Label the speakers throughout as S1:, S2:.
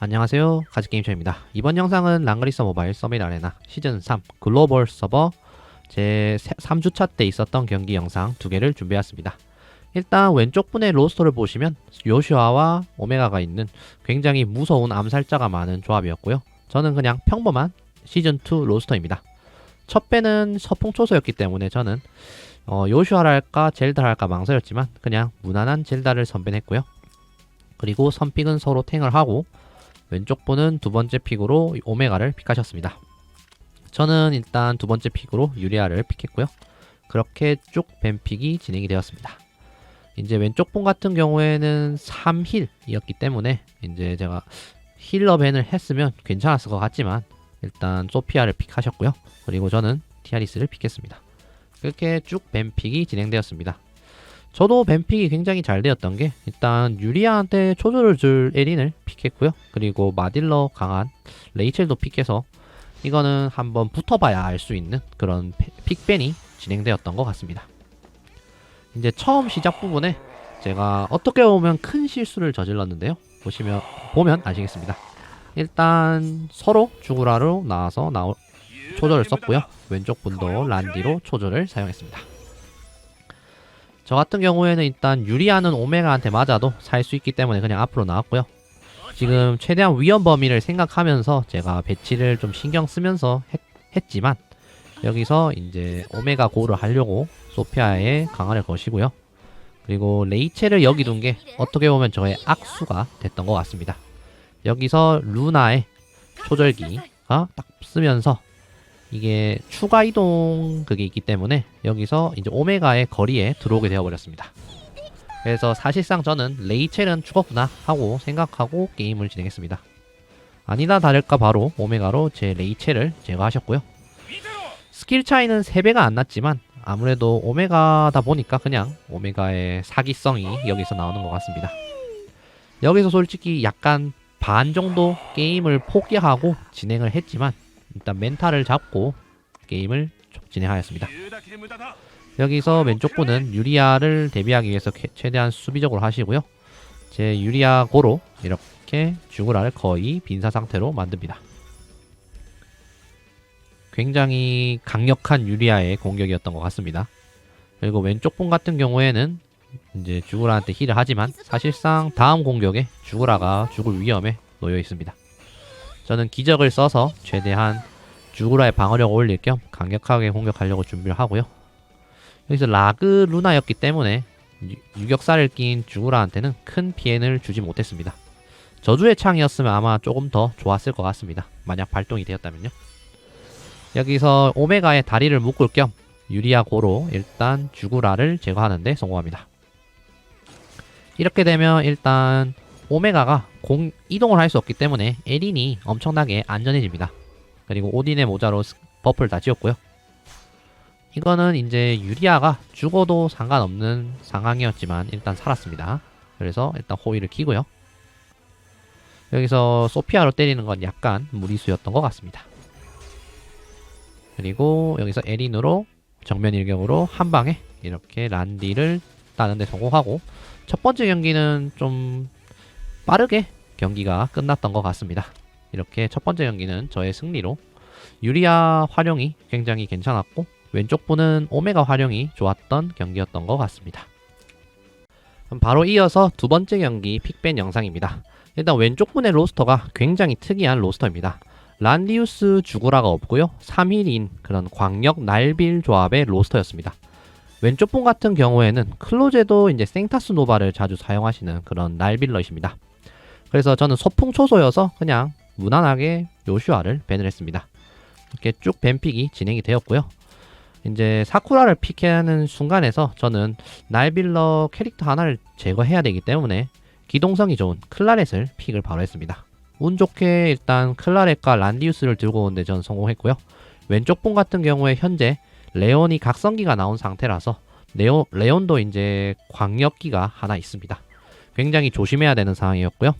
S1: 안녕하세요. 가즈게임쇼입니다. 이번 영상은 랑그리서 모바일 서밋 아레나 시즌3 글로벌 서버 제 3주차 때 있었던 경기 영상 두 개를 준비했습니다. 일단 왼쪽 분의 로스터를 보시면 요슈아와 오메가가 있는 굉장히 무서운 암살자가 많은 조합이었고요. 저는 그냥 평범한 시즌2 로스터입니다. 첫 배는 서풍초소였기 때문에 저는 어, 젤다를 할까 망설였지만 그냥 무난한 젤다를 선배했고요. 그리고 선픽은 서로 탱을 하고 왼쪽 분은 두 번째 픽으로 오메가를 픽하셨습니다. 저는 일단 두 번째 픽으로 유리아를 픽했고요. 그렇게 쭉 뱀픽이 진행이 되었습니다. 이제 왼쪽 분 같은 경우에는 3힐이었기 때문에 이제 제가 힐러 밴을 했으면 괜찮았을 것 같지만 일단 소피아를 픽하셨고요. 그리고 저는 티아리스를 픽했습니다. 그렇게 쭉 뱀픽이 진행되었습니다. 저도 뱀픽이 굉장히 잘 되었던 게 일단 유리아한테 초조를 줄 에린을 픽했고요. 그리고 마딜러 강한 레이첼도 픽해서 이거는 한번 붙어봐야 알 수 있는 그런 픽밴이 진행되었던 것 같습니다. 이제 처음 시작 부분에 제가 어떻게 보면 큰 실수를 저질렀는데요. 보시면 보면 아시겠습니다. 일단 서로 주구라로 나와서 나오, 초절을 썼고요. 왼쪽 분도 란디로 초절을 사용했습니다. 저 같은 경우에는 일단 유리아는 오메가한테 맞아도 살 수 있기 때문에 그냥 앞으로 나왔고요. 지금 최대한 위험 범위를 생각하면서 제가 배치를 좀 신경 쓰면서 했, 지만 여기서 이제 오메가 고를 하려고 소피아의 강화를 거시고요. 그리고 레이첼을 여기 둔 게 어떻게 보면 저의 악수가 됐던 것 같습니다. 여기서 루나의 초절기가 딱 쓰면서 이게 추가 이동 그게 있기 때문에 여기서 이제 오메가의 거리에 들어오게 되어버렸습니다. 그래서 사실상 저는 레이첼은 죽었구나 하고 생각하고 게임을 진행했습니다. 아니나 다를까 바로 오메가로 제 레이첼을 제거하셨고요. 스킬 차이는 3배가 안 났지만 아무래도 오메가다 보니까 그냥 오메가의 사기성이 여기서 나오는 것 같습니다. 여기서 솔직히 약간 반 정도 게임을 포기하고 진행을 했지만 일단 멘탈을 잡고 게임을 진행하였습니다. 여기서 왼쪽 분은 유리아를 대비하기 위해서 최대한 수비적으로 하시고요. 제 유리아 고로 이렇게 주구라를 거의 빈사 상태로 만듭니다. 굉장히 강력한 유리아의 공격이었던 것 같습니다. 그리고 왼쪽 분 같은 경우에는 이제 주구라한테 힐을 하지만 사실상 다음 공격에 주구라가 죽을 위험에 놓여 있습니다. 저는 기적을 써서 최대한 주구라의 방어력을 올릴 겸 강력하게 공격하려고 준비를 하고요. 여기서 라그 루나였기 때문에 유격사를 낀 주구라한테는 큰 피해를 주지 못했습니다. 저주의 창이었으면 아마 조금 더 좋았을 것 같습니다. 만약 발동이 되었다면요. 여기서 오메가의 다리를 묶을 겸 유리아 고로 일단 주구라를 제거하는데 성공합니다. 이렇게 되면 일단 오메가가 공 이동을 할 수 없기 때문에 에린이 엄청나게 안전해집니다. 그리고 오딘의 모자로 버프를 다 지웠고요. 이거는 이제 유리아가 죽어도 상관없는 상황이었지만 일단 살았습니다. 그래서 일단 호위를 키고요. 여기서 소피아로 때리는 건 약간 무리수였던 것 같습니다. 그리고 여기서 에린으로 정면 일격으로 한 방에 이렇게 란디를 따는데 성공하고 첫 번째 경기는 좀 빠르게 경기가 끝났던 것 같습니다. 이렇게 첫 번째 경기는 저의 승리로 유리아 활용이 굉장히 괜찮았고 왼쪽 분은 오메가 활용이 좋았던 경기였던 것 같습니다. 바로 이어서 두 번째 경기 픽밴 영상입니다. 일단 왼쪽 분의 로스터가 굉장히 특이한 로스터입니다. 란디우스 주구라가 없고요. 3일인 그런 광역 날빌 조합의 로스터였습니다. 왼쪽 분 같은 경우에는 클로제도 이제 생타스 노바를 자주 사용하시는 그런 날빌러이십니다. 그래서 저는 소풍 초소여서 그냥 무난하게 요슈아를 밴을 했습니다. 이렇게 쭉 밴픽이 진행이 되었고요. 이제 사쿠라를 픽하는 순간에서 저는 날빌러 캐릭터 하나를 제거해야 되기 때문에 기동성이 좋은 클라렛을 픽을 바로 했습니다. 운 좋게 일단 클라렛과 란디우스를 들고 오는데 저는 성공했고요. 왼쪽 분 같은 경우에 현재 레온이 각성기가 나온 상태라서 레오, 레온도 이제 광역기가 하나 있습니다. 굉장히 조심해야 되는 상황이었고요.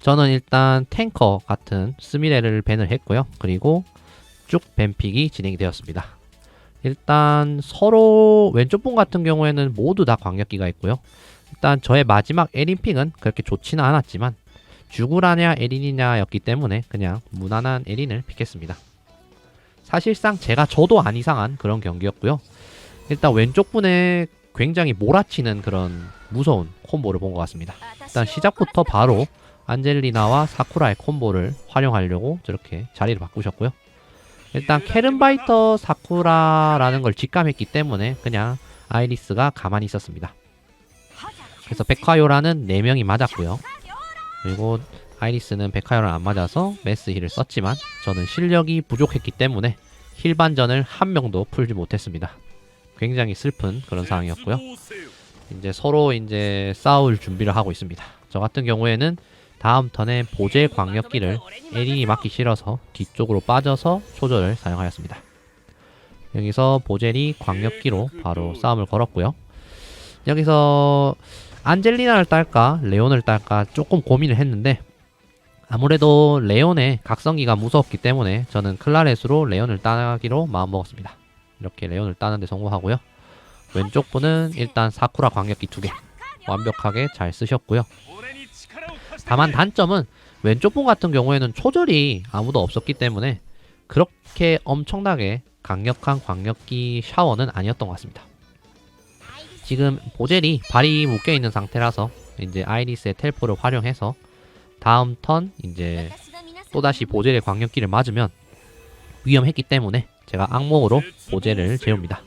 S1: 저는 일단 탱커 같은 스미레를 밴을 했고요. 그리고 쭉 밴픽이 진행이 되었습니다. 일단 서로 왼쪽 분 같은 경우에는 모두 다 광역기가 있고요. 일단 저의 마지막 에린픽은 그렇게 좋지는 않았지만 주구라냐 에린이냐였기 때문에 그냥 무난한 에린을 픽했습니다. 사실상 제가 저도 안 이상한 그런 경기였고요. 일단 왼쪽 분에 굉장히 몰아치는 그런 무서운 콤보를 본 것 같습니다. 일단 시작부터 바로 안젤리나와 사쿠라의 콤보를 활용하려고 저렇게 자리를 바꾸셨고요. 일단 캐른바이터 사쿠라라는 걸 직감했기 때문에 그냥 아이리스가 가만히 있었습니다. 그래서 백화요라는 4명이 맞았고요. 그리고 아이리스는 백화요를 안 맞아서 메스 힐을 썼지만 저는 실력이 부족했기 때문에 힐 반전을 한 명도 풀지 못했습니다. 굉장히 슬픈 그런 상황이었고요. 이제 서로 이제 싸울 준비를 하고 있습니다. 저 같은 경우에는 다음 턴에 보젤 광역기를 에린이 맞기 싫어서 뒤쪽으로 빠져서 초절을 사용하였습니다. 여기서 보젤이 광역기로 바로 싸움을 걸었고요. 여기서 안젤리나를 딸까 레온을 딸까 조금 고민을 했는데 아무래도 레온의 각성기가 무섭기 때문에 저는 클라렛으로 레온을 따기로 마음먹었습니다. 이렇게 레온을 따는데 성공하고요. 왼쪽 분은 일단 사쿠라 광역기 두 개 완벽하게 잘 쓰셨고요. 다만 단점은 왼쪽 분 같은 경우에는 초절이 아무도 없었기 때문에 그렇게 엄청나게 강력한 광역기 샤워는 아니었던 것 같습니다. 지금 보젤이 발이 묶여 있는 상태라서 이제 아이리스의 텔포를 활용해서 다음 턴 이제 또다시 보젤의 광역기를 맞으면 위험했기 때문에 제가 악몽으로 보젤을 재웁니다.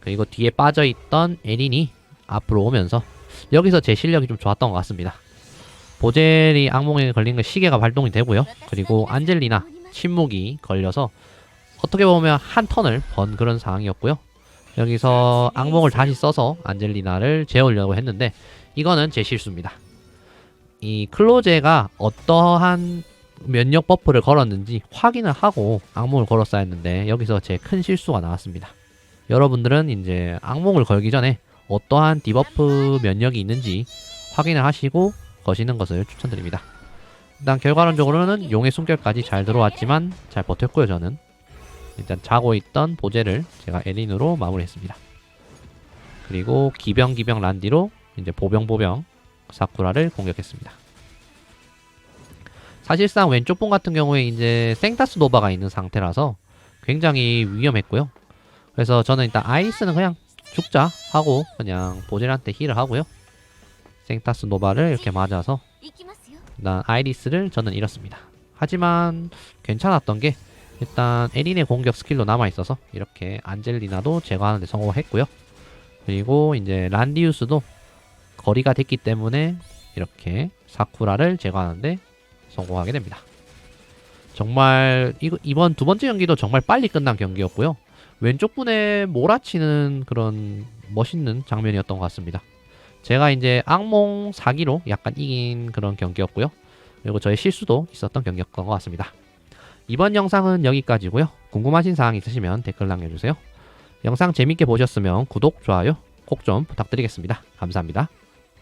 S1: 그리고 뒤에 빠져있던 에린이 앞으로 오면서 여기서 제 실력이 좀 좋았던 것 같습니다. 보젤이 악몽에 걸린 거 시계가 발동이 되고요. 그리고 안젤리나 침묵이 걸려서 어떻게 보면 한 턴을 번 그런 상황이었고요. 여기서 악몽을 다시 써서 안젤리나를 재우려고 했는데 이거는 제 실수입니다. 이 클로제가 어떠한 면역 버프를 걸었는지 확인을 하고 악몽을 걸었어야 했는데 여기서 제 큰 실수가 나왔습니다. 여러분들은 이제 악몽을 걸기 전에 어떠한 디버프 면역이 있는지 확인을 하시고 거시는 것을 추천드립니다. 일단 결과론적으로는 용의 숨결까지 잘 들어왔지만 잘 버텼고요 저는 일단 자고 있던 보젤을 제가 에린으로 마무리했습니다. 그리고 기병 기병 란디로 이제 보병 보병 사쿠라를 공격했습니다. 사실상 왼쪽 분 같은 경우에 이제 생타스 노바가 있는 상태라서 굉장히 위험했고요. 그래서 저는 일단 아이스는 그냥 죽자 하고 그냥 보젤한테 힐을 하고요. 생타스 노바를 이렇게 맞아서 일단 아이리스를 저는 잃었습니다. 하지만 괜찮았던 게 일단 에린의 공격 스킬로 남아 있어서 이렇게 안젤리나도 제거하는데 성공했고요. 그리고 이제 란디우스도 거리가 됐기 때문에 이렇게 사쿠라를 제거하는데 성공하게 됩니다. 정말 이번 두 번째 경기도 정말 빨리 끝난 경기였고요. 왼쪽 분에 몰아치는 그런 멋있는 장면이었던 것 같습니다. 제가 이제 악몽 사기로 약간 이긴 그런 경기였고요. 그리고 저의 실수도 있었던 경기였던 것 같습니다. 이번 영상은 여기까지고요. 궁금하신 사항 있으시면 댓글 남겨주세요. 영상 재밌게 보셨으면 구독, 좋아요 꼭 좀 부탁드리겠습니다. 감사합니다.